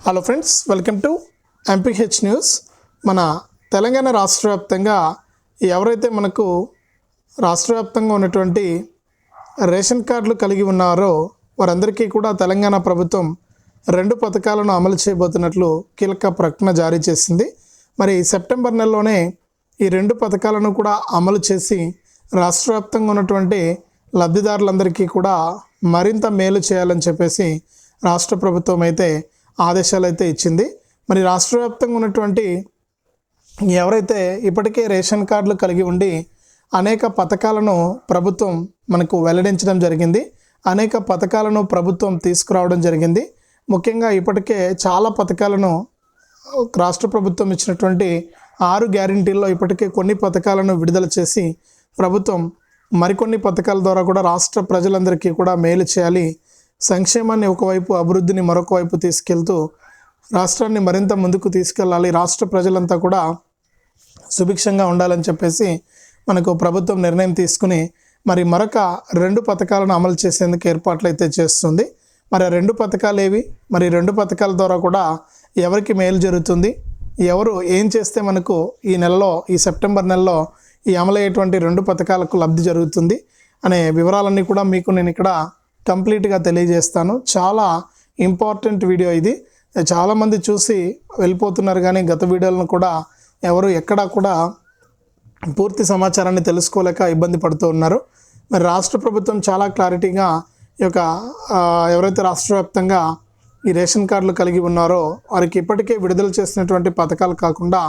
Hello friends welcome to MPH news మన తెలంగాణ రాష్ట్ర వ్యాప్తంగా ఎవరైతే మనకు రాష్ట్ర వ్యాప్తంగా ఉన్నటువంటి రేషన్ కార్డులు కలిగి ఉన్నారో వారందరికీ కూడా తెలంగాణ ప్రభుత్వం రెండు పథకాలను అమలు చేయబోతున్నట్లు కీలక ప్రకటన జారీ చేసింది. మరి సెప్టెంబర్ నెలలోనే ఈ రెండు పథకాలను కూడా అమలు చేసి రాష్ట్ర వ్యాప్తంగా ఉన్నటువంటి లబ్ధిదారులందరికీ కూడా మరింత మేలు చేయాలని చెప్పేసి రాష్ట్ర ప్రభుత్వం అయితే ఆదేశాలు అయితే ఇచ్చింది. మరి రాష్ట్ర వ్యాప్తంగా ఉన్నటువంటి ఎవరైతే ఇప్పటికే రేషన్ కార్డులు కలిగి ఉండి అనేక పథకాలను ప్రభుత్వం మనకు వెల్లడించడం జరిగింది అనేక పథకాలను ప్రభుత్వం తీసుకురావడం జరిగింది. ముఖ్యంగా ఇప్పటికే చాలా పథకాలను రాష్ట్ర ప్రభుత్వం ఇచ్చినటువంటి ఆరు గ్యారంటీల్లో ఇప్పటికే కొన్ని పథకాలను విడుదల చేసి ప్రభుత్వం మరికొన్ని పథకాల ద్వారా కూడా రాష్ట్ర ప్రజలందరికీ కూడా మేలు చేయాలి సంక్షేమాన్ని ఒకవైపు అభివృద్ధిని మరొక వైపు తీసుకెళ్తూ రాష్ట్రాన్ని మరింత ముందుకు తీసుకెళ్ళాలి రాష్ట్ర ప్రజలంతా కూడా సుభిక్షంగా ఉండాలని చెప్పేసి మనకు ప్రభుత్వం నిర్ణయం తీసుకుని మరి మరొక రెండు పథకాలను అమలు చేసేందుకు ఏర్పాట్లు అయితే చేస్తుంది. మరి ఆ రెండు పథకాలు ఏవి? మరి రెండు పథకాల ద్వారా కూడా ఎవరికి మేలు జరుగుతుంది? ఎవరు ఏం చేస్తే మనకు ఈ నెలలో ఈ సెప్టెంబర్ నెలలో ఈ అమలయ్యేటువంటి రెండు పథకాలకు లబ్ధి జరుగుతుంది అనే వివరాలన్నీ కూడా మీకు నేను ఇక్కడ కంప్లీట్గా తెలియజేస్తాను. చాలా ఇంపార్టెంట్ వీడియో ఇది. చాలామంది చూసి వెళ్ళిపోతున్నారు కానీ గత వీడియోలను కూడా ఎవరు ఎక్కడా కూడా పూర్తి సమాచారాన్ని తెలుసుకోలేక ఇబ్బంది పడుతూ ఉన్నారు. మరి రాష్ట్ర ప్రభుత్వం చాలా క్లారిటీగా ఈ యొక్క ఎవరైతే రాష్ట్ర వ్యాప్తంగా ఈ రేషన్ కార్డులు కలిగి ఉన్నారో వారికి ఇప్పటికే విడుదల చేసినటువంటి పథకాలు కాకుండా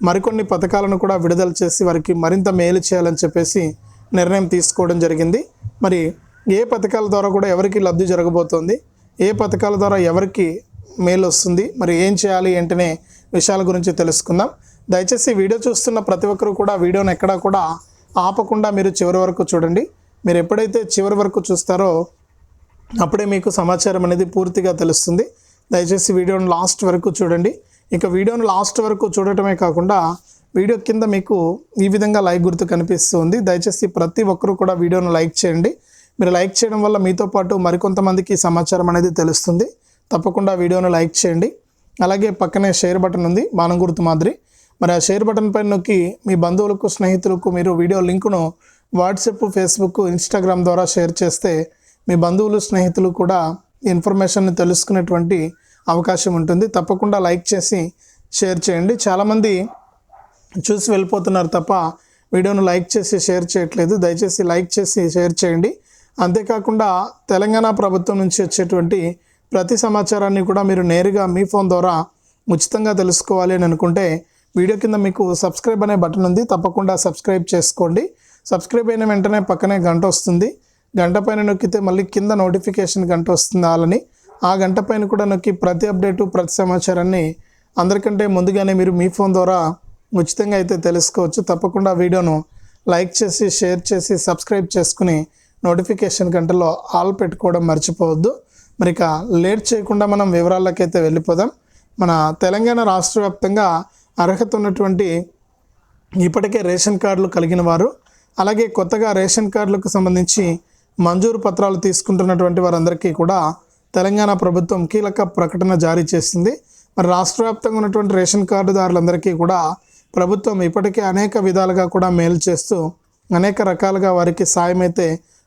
మరికొన్ని పథకాలను కూడా విడుదల చేసి వారికి మరింత మేలు చేయాలని చెప్పేసి నిర్ణయం తీసుకోవడం జరిగింది. మరి ఏ పథకాల ద్వారా కూడా ఎవరికి లబ్ధి జరగబోతోంది? ఏ పథకాల ద్వారా ఎవరికి మేలు వస్తుంది? మరి ఏం చేయాలి? ఏంటనే విషయాల గురించి తెలుసుకుందాం. దయచేసి వీడియో చూస్తున్న ప్రతి ఒక్కరూ కూడా వీడియోని ఎక్కడా కూడా ఆపకుండా మీరు చివరి వరకు చూడండి. మీరు ఎప్పుడైతే చివరి వరకు చూస్తారో అప్పుడే మీకు సమాచారం అనేది పూర్తిగా తెలుస్తుంది. దయచేసి వీడియోను లాస్ట్ వరకు చూడండి. ఇక వీడియోను లాస్ట్ వరకు చూడటమే కాకుండా వీడియో కింద మీకు ఈ విధంగా లైక్ గుర్తు కనిపిస్తుంది. దయచేసి ప్రతి ఒక్కరూ కూడా వీడియోను లైక్ చేయండి. మీరు లైక్ చేయడం వల్ల మీతో పాటు మరికొంతమందికి సమాచారం అనేది తెలుస్తుంది. తప్పకుండా వీడియోను లైక్ చేయండి. అలాగే పక్కనే షేర్ బటన్ ఉంది బాణం గుర్తు మాదిరి. మరి ఆ షేర్ బటన్ పైన నొక్కి మీ బంధువులకు స్నేహితులకు మీరు వీడియో లింకును వాట్సాప్ ఫేస్బుక్ ఇన్స్టాగ్రామ్ ద్వారా షేర్ చేస్తే మీ బంధువులు స్నేహితులు కూడా ఇన్ఫర్మేషన్ తెలుసుకునేటువంటి అవకాశం ఉంటుంది. తప్పకుండా లైక్ చేసి షేర్ చేయండి. చాలామంది చూసి వెళ్ళిపోతున్నారు తప్ప వీడియోను లైక్ చేసి షేర్ చేయట్లేదు. దయచేసి లైక్ చేసి షేర్ చేయండి. అంతేకాకుండా తెలంగాణ ప్రభుత్వం నుంచి వచ్చేటువంటి ప్రతి సమాచారాన్ని కూడా మీరు నేరుగా మీ ఫోన్ ద్వారా ఉచితంగా తెలుసుకోవాలి అని అనుకుంటే వీడియో కింద మీకు సబ్స్క్రైబ్ అనే బటన్ ఉంది. తప్పకుండా సబ్స్క్రైబ్ చేసుకోండి. సబ్స్క్రైబ్ అయిన వెంటనే పక్కనే గంట వస్తుంది. గంట పైన నొక్కితే మళ్ళీ కింద నోటిఫికేషన్ గంట వస్తుంది వాళ్ళని ఆ గంట పైన కూడా నొక్కి ప్రతి అప్డేటు ప్రతి సమాచారాన్ని అందరికంటే ముందుగానే మీరు మీ ఫోన్ ద్వారా ఉచితంగా అయితే తెలుసుకోవచ్చు. తప్పకుండా వీడియోను లైక్ చేసి షేర్ చేసి సబ్స్క్రైబ్ చేసుకుని నోటిఫికేషన్ గంటలో ఆల్ పెట్టుకోవడం మర్చిపోవద్దు. మరి ఇక లేట్ చేయకుండా మనం వివరాలకైతే వెళ్ళిపోదాం. మన తెలంగాణ రాష్ట్ర వ్యాప్తంగా అర్హత ఉన్నటువంటి ఇప్పటికే రేషన్ కార్డులు కలిగిన వారు అలాగే కొత్తగా రేషన్ కార్డులకు సంబంధించి మంజూరు పత్రాలు తీసుకుంటున్నటువంటి వారందరికీ కూడా తెలంగాణ ప్రభుత్వం కీలక ప్రకటన జారీ చేసింది. మరి రాష్ట్ర వ్యాప్తంగా ఉన్నటువంటి రేషన్ కార్డుదారులందరికీ కూడా ప్రభుత్వం ఇప్పటికే అనేక విధాలుగా కూడా మేలు చేస్తూ అనేక రకాలుగా వారికి సాయం అయితే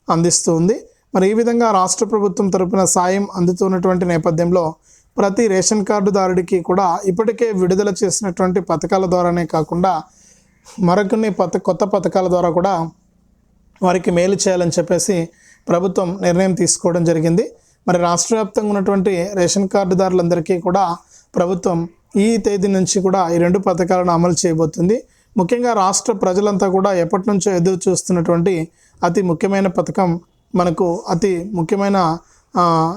అందిస్తూ ఉంది మరి ఈ విధంగా రాష్ట్ర ప్రభుత్వం తరపున సాయం అందుతున్నటువంటి నేపథ్యంలో ప్రతి రేషన్ కార్డుదారుడికి కూడా ఇప్పటికే విడుదల చేసినటువంటి పథకాల ద్వారానే కాకుండా మరికొన్ని పథ కొత్త పథకాల ద్వారా కూడా వారికి మేలు చేయాలని చెప్పేసి ప్రభుత్వం నిర్ణయం తీసుకోవడం జరిగింది. మరి రాష్ట్ర వ్యాప్తంగా ఉన్నటువంటి రేషన్ కార్డుదారులందరికీ కూడా ప్రభుత్వం ఈ తేదీ నుంచి కూడా ఈ రెండు పథకాలను అమలు చేయబోతుంది. ముఖ్యంగా రాష్ట్ర ప్రజలంతా కూడా ఎప్పటి నుంచో ఎదురు చూస్తున్నటువంటి అతి ముఖ్యమైన పథకం మనకు అతి ముఖ్యమైన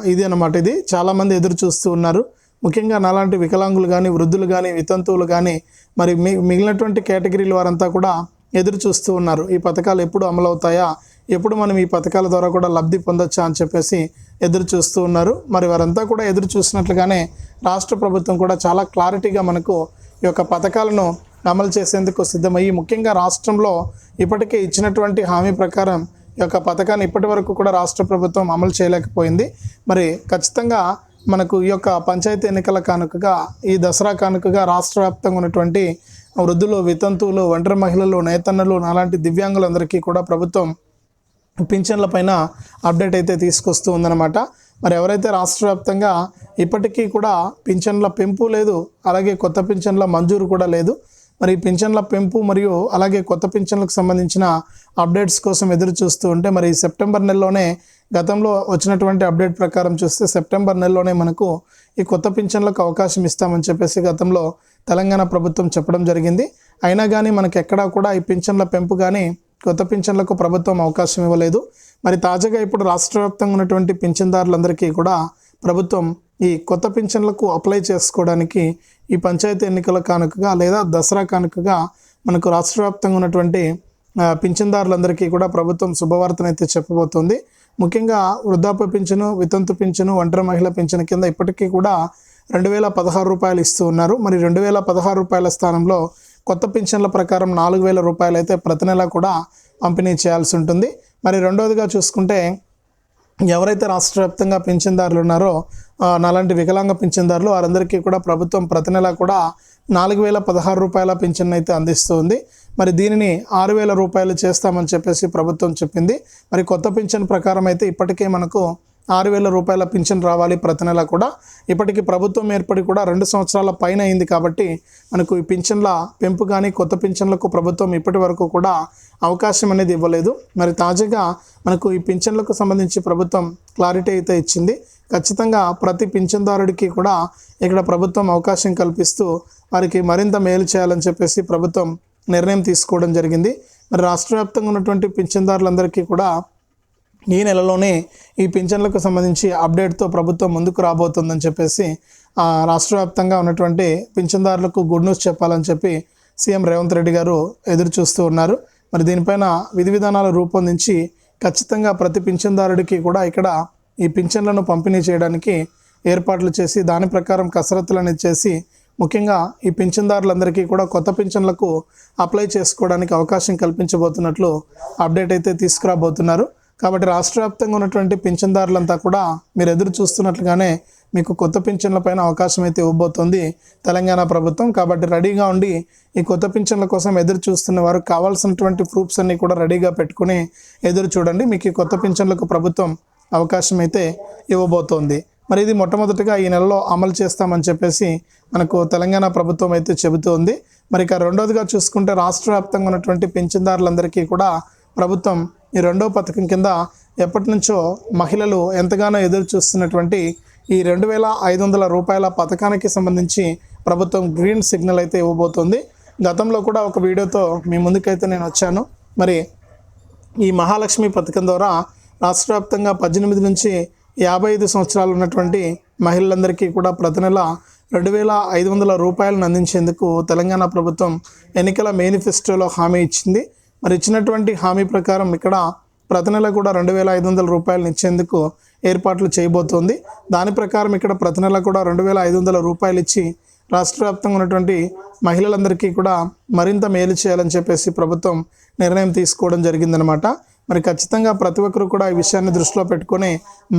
ఇది అన్నమాట. ఇది చాలామంది ఎదురు చూస్తూ ఉన్నారు. ముఖ్యంగా నాలాంటి వికలాంగులు కానీ వృద్ధులు కానీ వితంతువులు కానీ మరి మి మిగిలినటువంటి కేటగిరీల వారంతా కూడా ఎదురు చూస్తూ ఉన్నారు. ఈ పథకాలు ఎప్పుడు అమలవుతాయా ఎప్పుడు మనం ఈ పథకాల ద్వారా కూడా లబ్ధి పొందొచ్చా అని చెప్పేసి ఎదురు చూస్తూ ఉన్నారు. మరి వారంతా కూడా ఎదురు చూసినట్లుగానే రాష్ట్ర ప్రభుత్వం కూడా చాలా క్లారిటీగా మనకు ఈ యొక్క పథకాలను అమలు చేసేందుకు సిద్ధమయ్యి ముఖ్యంగా రాష్ట్రంలో ఇప్పటికే ఇచ్చినటువంటి హామీ ప్రకారం ఈ యొక్క పథకాన్ని ఇప్పటి వరకు కూడా రాష్ట్ర ప్రభుత్వం అమలు చేయలేకపోయింది. మరి ఖచ్చితంగా మనకు ఈ యొక్క పంచాయతీ ఎన్నికల కానుకగా ఈ దసరా కానుకగా రాష్ట్ర వ్యాప్తంగా ఉన్నటువంటి వృద్ధులు వితంతువులు ఒంటరి మహిళలు నేతన్నలు అలాంటి దివ్యాంగులందరికీ కూడా ప్రభుత్వం పింఛన్ల పైన అప్డేట్ అయితే తీసుకొస్తూ ఉందన్నమాట. మరి ఎవరైతే రాష్ట్ర వ్యాప్తంగా ఇప్పటికీ కూడా పింఛన్ల పెంపు లేదు అలాగే కొత్త పింఛన్ల మంజూరు కూడా లేదు మరి పింఛన్ల పెంపు మరియు అలాగే కొత్త పింఛన్లకు సంబంధించిన అప్డేట్స్ కోసం ఎదురు చూస్తూ ఉంటే మరి ఈ సెప్టెంబర్ నెలలోనే గతంలో వచ్చినటువంటి అప్డేట్ ప్రకారం చూస్తే సెప్టెంబర్ నెలలోనే మనకు ఈ కొత్త పింఛన్లకు అవకాశం ఇస్తామని చెప్పేసి గతంలో తెలంగాణ ప్రభుత్వం చెప్పడం జరిగింది. అయినా కానీ మనకి ఎక్కడా కూడా ఈ పింఛన్ల పెంపు కానీ కొత్త పింఛన్లకు ప్రభుత్వం అవకాశం ఇవ్వలేదు. మరి తాజాగా ఇప్పుడు రాష్ట్ర వ్యాప్తంగా ఉన్నటువంటి పింఛన్దారులందరికీ కూడా ప్రభుత్వం ఈ కొత్త పింఛన్లకు అప్లై చేసుకోవడానికి ఈ పంచాయతీ ఎన్నికల కానుకగా లేదా దసరా కానుకగా మనకు రాష్ట్ర వ్యాప్తంగా ఉన్నటువంటి పింఛన్దారులందరికీ కూడా ప్రభుత్వం శుభవార్తనైతే చెప్పబోతోంది. ముఖ్యంగా వృద్ధాప్య పింఛను వితంతు పింఛను ఒంటరి మహిళ పింఛను కింద ఇప్పటికీ కూడా రెండు వేల పదహారు రూపాయలు ఇస్తూ ఉన్నారు. మరి రెండు వేల పదహారు రూపాయల స్థానంలో కొత్త పింఛన్ల ప్రకారం నాలుగు వేల రూపాయలు అయితే ప్రతి నెల కూడా పంపిణీ చేయాల్సి ఉంటుంది. మరి రెండవదిగా చూసుకుంటే ఎవరైతే రాష్ట్ర వ్యాప్తంగా పింఛన్దారులు ఉన్నారో నాలాంటి వికలాంగ పింఛన్దారులు వారందరికీ కూడా ప్రభుత్వం ప్రతి నెల కూడా నాలుగు వేల పదహారు రూపాయల పింఛన్ అయితే అందిస్తుంది. మరి దీనిని ఆరు వేల రూపాయలు చేస్తామని చెప్పేసి ప్రభుత్వం చెప్పింది. మరి కొత్త పింఛన్ ప్రకారం అయితే ఇప్పటికే మనకు ఆరు వేల రూపాయల పింఛన్ రావాలి ప్రతి నెల కూడా. ఇప్పటికి ప్రభుత్వం ఏర్పడి కూడా రెండు సంవత్సరాల పైన అయింది కాబట్టి మనకు ఈ పింఛన్ల పెంపు కానీ కొత్త పింఛన్లకు ప్రభుత్వం ఇప్పటి వరకు కూడా అవకాశం అనేది ఇవ్వలేదు. మరి తాజాగా మనకు ఈ పింఛన్లకు సంబంధించి ప్రభుత్వం క్లారిటీ అయితే ఇచ్చింది. ఖచ్చితంగా ప్రతి పింఛన్దారుడికి కూడా ఇక్కడ ప్రభుత్వం అవకాశం కల్పిస్తూ వారికి మరింత మేలు చేయాలని చెప్పేసి ప్రభుత్వం నిర్ణయం తీసుకోవడం జరిగింది. మరి రాష్ట్ర వ్యాప్తంగా ఉన్నటువంటి పింఛన్దారులందరికీ కూడా ఈ నెలలోనే ఈ పింఛన్లకు సంబంధించి అప్డేట్తో ప్రభుత్వం ముందుకు రాబోతుందని చెప్పేసి రాష్ట్ర వ్యాప్తంగా ఉన్నటువంటి పింఛన్దారులకు గుడ్ న్యూస్ చెప్పాలని చెప్పి సీఎం రేవంత్ రెడ్డి గారు ఎదురు చూస్తూ ఉన్నారు. మరి దీనిపైన విధి విధానాలు రూపొందించి ఖచ్చితంగా ప్రతి పింఛన్దారుడికి కూడా ఇక్కడ ఈ పింఛన్లను పంపిణీ చేయడానికి ఏర్పాట్లు చేసి దాని ప్రకారం కసరత్తులు అనేది చేసి ముఖ్యంగా ఈ పింఛన్దారులందరికీ కూడా కొత్త పింఛన్లకు అప్లై చేసుకోవడానికి అవకాశం కల్పించబోతున్నట్లు అప్డేట్ అయితే తీసుకురాబోతున్నారు. కాబట్టి రాష్ట్ర వ్యాప్తంగా ఉన్నటువంటి పింఛన్దారులంతా కూడా మీరు ఎదురు చూస్తున్నట్లుగానే మీకు కొత్త పింఛన్ల పైన అవకాశం అయితే ఇవ్వబోతోంది తెలంగాణ ప్రభుత్వం. కాబట్టి రెడీగా ఉండి ఈ కొత్త పింఛన్ల కోసం ఎదురు చూస్తున్న వారు కావాల్సినటువంటి ప్రూఫ్స్ అన్నీ కూడా రెడీగా పెట్టుకుని ఎదురు చూడండి. మీకు ఈ కొత్త పింఛన్లకు ప్రభుత్వం అవకాశం అయితే ఇవ్వబోతోంది. మరి ఇది మొట్టమొదటిగా ఈ నెలలో అమలు చేస్తామని చెప్పేసి మనకు తెలంగాణ ప్రభుత్వం అయితే చెబుతోంది. మరి ఇక రెండోదిగా చూసుకుంటే రాష్ట్ర వ్యాప్తంగా ఉన్నటువంటి పింఛన్దారులందరికీ కూడా ప్రభుత్వం ఈ రెండో పథకం కింద ఎప్పటి నుంచో మహిళలు ఎంతగానో ఎదురు చూస్తున్నటువంటి ఈ రెండు వేల ఐదు వందల రూపాయల పథకానికి సంబంధించి ప్రభుత్వం గ్రీన్ సిగ్నల్ అయితే ఇవ్వబోతోంది. గతంలో కూడా ఒక వీడియోతో మీ ముందుకైతే నేను వచ్చాను. మరి ఈ మహాలక్ష్మి పథకం ద్వారా రాష్ట్ర వ్యాప్తంగా పద్దెనిమిది నుంచి యాభై ఐదు సంవత్సరాలు ఉన్నటువంటి మహిళలందరికీ కూడా ప్రతి నెల రెండు వేల ఐదు వందల రూపాయలను అందించేందుకు తెలంగాణ ప్రభుత్వం ఎన్నికల మేనిఫెస్టోలో హామీ ఇచ్చింది. మరి ఇచ్చినటువంటి హామీ ప్రకారం ఇక్కడ ప్రతి నెల కూడా రెండు వేల ఐదు వందల రూపాయలను ఇచ్చేందుకు ఏర్పాట్లు చేయబోతోంది. దాని ప్రకారం ఇక్కడ ప్రతి నెల కూడా రెండు వేల ఐదు వందల రూపాయలు ఇచ్చి రాష్ట్ర వ్యాప్తంగా ఉన్నటువంటి మహిళలందరికీ కూడా మరింత మేలు చేయాలని చెప్పేసి ప్రభుత్వం నిర్ణయం తీసుకోవడం జరిగిందనమాట మరి ఖచ్చితంగా ప్రతి ఒక్కరు కూడా ఈ విషయాన్ని దృష్టిలో పెట్టుకొని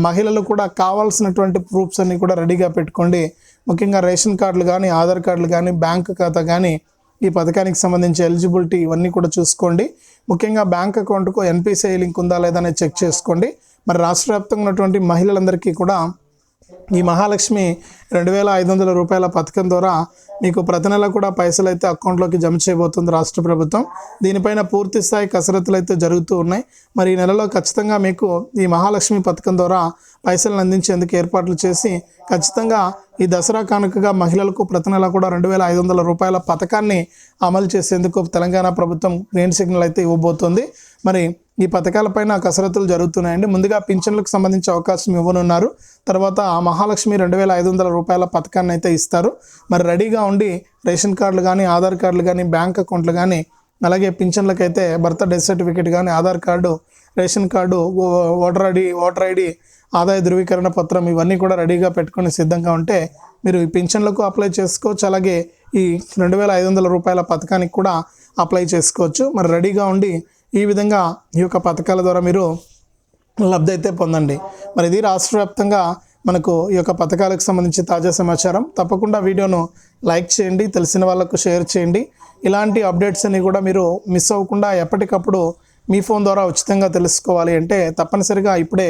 మహిళలు కూడా కావాల్సినటువంటి ప్రూఫ్స్ అన్నీ కూడా రెడీగా పెట్టుకోండి. ముఖ్యంగా రేషన్ కార్డులు కానీ ఆధార్ కార్డులు కానీ బ్యాంక్ ఖాతా కానీ ఈ పథకానికి సంబంధించి ఎలిజిబిలిటీ ఇవన్నీ కూడా చూసుకోండి. ముఖ్యంగా బ్యాంక్ అకౌంట్కు ఎన్పిసిఐ లింక్ ఉందా లేదా అనేది చెక్ చేసుకోండి. మరి రాష్ట్ర వ్యాప్తంగా ఉన్నటువంటి మహిళలందరికీ కూడా ఈ మహాలక్ష్మి రెండు వేల ఐదు వందల రూపాయల పథకం ద్వారా మీకు ప్రతి నెల కూడా పైసలు అయితే అకౌంట్లోకి జమ చేయబోతుంది రాష్ట్ర ప్రభుత్వం. దీనిపైన పూర్తి స్థాయి కసరత్తులు అయితే జరుగుతూ ఉన్నాయి. మరి ఈ నెలలో ఖచ్చితంగా మీకు ఈ మహాలక్ష్మి పథకం ద్వారా పైసలను అందించేందుకు ఏర్పాట్లు చేసి ఖచ్చితంగా ఈ దసరా కానుకగా మహిళలకు ప్రతి నెల కూడా రెండు వేల ఐదు వందల రూపాయల పథకాన్ని అమలు చేసేందుకు తెలంగాణ ప్రభుత్వం గ్రీన్ సిగ్నల్ అయితే ఇవ్వబోతోంది. మరి ఈ పథకాలపైన కసరత్తులు జరుగుతున్నాయండి. ముందుగా పింఛన్లకు సంబంధించి అవకాశం ఇవ్వనున్నారు. తర్వాత ఆ మహాలక్ష్మి రెండు వేల ఐదు వందల రూపాయల పథకాన్ని అయితే ఇస్తారు. మరి రెడీగా ఉండి రేషన్ కార్డులు కానీ ఆధార్ కార్డులు కానీ బ్యాంక్ అకౌంట్లు కానీ అలాగే పింఛన్లకైతే బర్త్ డెత్ సర్టిఫికేట్ కానీ ఆధార్ కార్డు రేషన్ కార్డు ఓ- ఓటర్ ఐడి ఓటర్ ఐడి ఆదాయ ధృవీకరణ పత్రం ఇవన్నీ కూడా రెడీగా పెట్టుకుని సిద్ధంగా ఉంటే మీరు ఈ పింఛన్లకు అప్లై చేసుకోవచ్చు. అలాగే ఈ రెండు వేల ఐదు వందల రూపాయల పథకానికి కూడా అప్లై చేసుకోవచ్చు. మరి రెడీగా ఉండి ఈ విధంగా ఈ యొక్క పథకాల ద్వారా మీరు లబ్ధి అయితే పొందండి. మరి ఇది రాష్ట్ర వ్యాప్తంగా మనకు ఈ యొక్క పథకాలకు సంబంధించి తాజా సమాచారం. తప్పకుండా వీడియోను లైక్ చేయండి తెలిసిన వాళ్ళకు షేర్ చేయండి. ఇలాంటి అప్డేట్స్ అన్ని కూడా మీరు మిస్ అవ్వకుండా ఎప్పటికప్పుడు మీ ఫోన్ ద్వారా ఉచితంగా తెలుసుకోవాలి అంటే తప్పనిసరిగా ఇప్పుడే